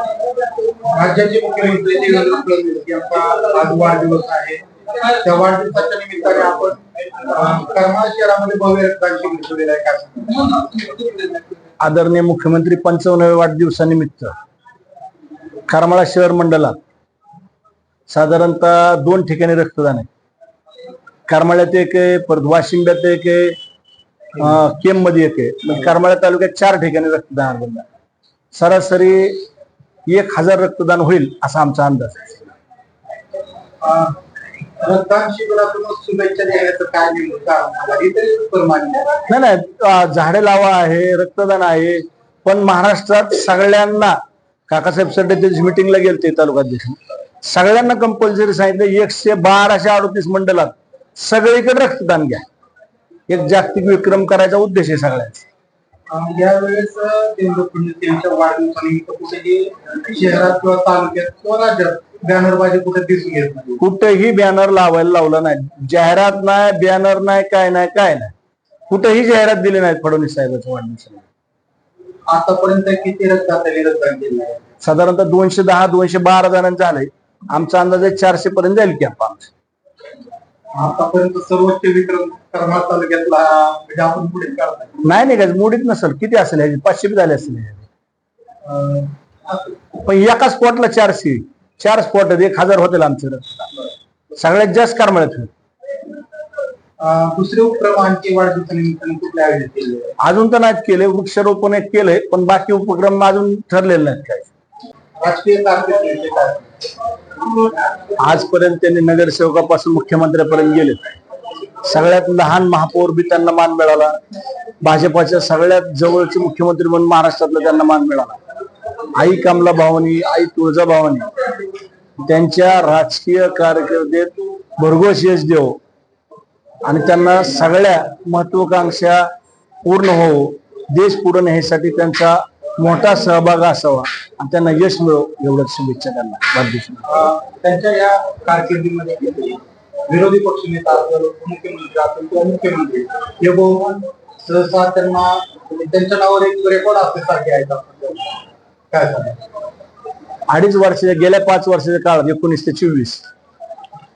राज्याचे मुख्यमंत्री देवेंद्र फडणवीस यांचा आज वाढदिवस आहे. त्या वाढदिवसाच्या निमित्ताने आपण अं, शहरामध्ये भव्य रक्तदान शिबिर आहे. का आदरणीय मुख्यमंत्री पंचावन्नव्या वाढदिवसानिमित्त करमाळा शहर मंडळात साधारणतः दोन ठिकाणी रक्तदान आहे. करमाळ्यात एक आहे परत वाशिंब्यात एक आहे केममध्ये एक आहे. म्हणजे करमाळा तालुक्यात चार ठिकाणी रक्तदान बंद आहे. सरासरी एक हजार रक्तदान होईल असा आमचा अंदाज आहे अं, रक्तदान शिबिरातून शुभेच्छा देण्याचं काय नेमकं कारण आहे? हे तरी परमान्य आहे. नाही नाही अं, झाडे लावा आहे रक्तदान आहे पण महाराष्ट्रात सगळ्यांना काकासाहेब सरडे त्याची मिटिंगला गेले ते तालुकाध्यक्ष सगळ्यांना कंपल्सरी सांगितलं एकशे बाराशे अडतीस मंडलात सगळीकडे रक्तदान घ्या एक जागतिक विक्रम करायचा उद्देश आहे सगळ्यांचा यावेळेस अं, देवेंद्र फडणवीस यांच्या वाढदिवसानिमित्त कुठेही शहरात किंवा तालुक्यात किंवा राज्यात बॅनरबाजी कुठे दिसून येत नाही. कुठेही बॅनर लावायला लावला नाही. जाहिरात नाही बॅनर नाही काय नाही काय नाही. कुठेही जाहिरात दिली नाही फडणवीस साहेबांच्या वाढदिवसाला. आतापर्यंत किती रक्तदात्यांनी रक्तदान केलं आहे साधारणतः दोनशे दहा दोनशे बारा जणांचं झालंय आमचा अंदाज आहे चारशे पर्यंत जाईल कॅम्प आमचा आतापर्यंत सर्वोच्च विक्रम करमाळ तालुक्यातला म्हणजे आपण पुढे नाही नाही काय मोडीत नसेल. किती असेल ह्याची? पाचशे बी झाले असेल पण एका स्पॉटला चारशे चार स्पॉट एक हजार होतील आमचं. सगळ्यात जास्त करमळ्यात होईल. दुसरे उपक्रम आणखी वाढदिवसानिमित्ताने कुठले आयोजित केले? आहे? अजून तर नाहीत केले. वृक्षारोपण एक केलंय पण बाकी उपक्रम अजून ठरलेले नाहीत काय राजकीय आजपर्यंत त्यांनी नगरसेवकापासून मुख्यमंत्र्यापर्यंत गेले सगळ्यात लहान महापौर बी त्यांना मान मिळाला. भाजपाच्या सगळ्यात जवळचे मुख्यमंत्री म्हणून महाराष्ट्रातला त्यांना मान मिळाला. आई कमला भावानी आई तुळजा भावानी त्यांच्या राजकीय कारकिर्दीत भरघोस यश देव आणि त्यांना सगळ्या महत्वाकांक्षा पूर्ण हो देश पुढे नेण्यासाठी त्यांचा मोठा सहभाग असावा आणि त्यांना यश मिळो एवढ्या शुभेच्छा त्यांना. त्यांच्या या कारकिर्दीमध्ये विरोधी पक्षनेता असेल मुख्यमंत्री असेल किंवा मुख्यमंत्री हे बहुमान सहसा त्यांना म्हणजे त्यांच्या नावावर एक रेकॉर्ड असल्यासारखे आहेत आपण काय सांगाल? अडीच वर्षाच्या गेल्या पाच वर्षाच्या काळात एकोणीस ते चोवीस.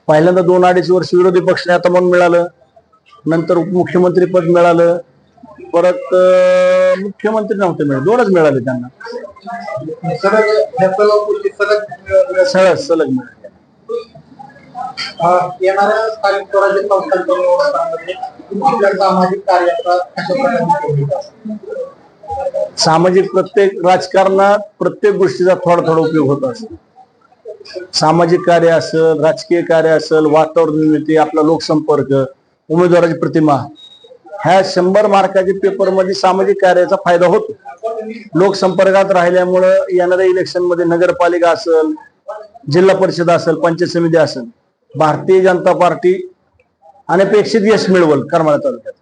पहिल्यांदा दोन अडीच वर्ष विरोधी पक्ष नेता म्हणून मिळालं. नंतर उपमुख्यमंत्री पद मिळालं. परत मुख्यमंत्री नव्हते मिळाले. दोनच मिळाले त्यांना. सलग सलग सलग मिळाले. येणाऱ्या स्थानिक स्वराज्य संस्थांच्या निवडणुकांमध्ये सामाजिक कार्याचा कशा प्रकारे सामाजिक प्रत्येक राजकारणात प्रत्येक गोष्टीचा थोडा थोडा उपयोग होत असतो. सामाजिक कार्य असेल राजकीय कार्य असेल वातावरण निर्मिती आपला लोकसंपर्क उमेदवाराची प्रतिमा ह्या शंभर मार्काच्या पेपरमध्ये सामाजिक कार्याचा फायदा होतो. लोकसंपर्कात राहिल्यामुळं येणाऱ्या इलेक्शनमध्ये नगरपालिका असेल जिल्हा परिषद असेल पंचायत समिती असेल भारतीय जनता पार्टी अनपेक्षित यश मिळवल करमाळा तालुक्यात.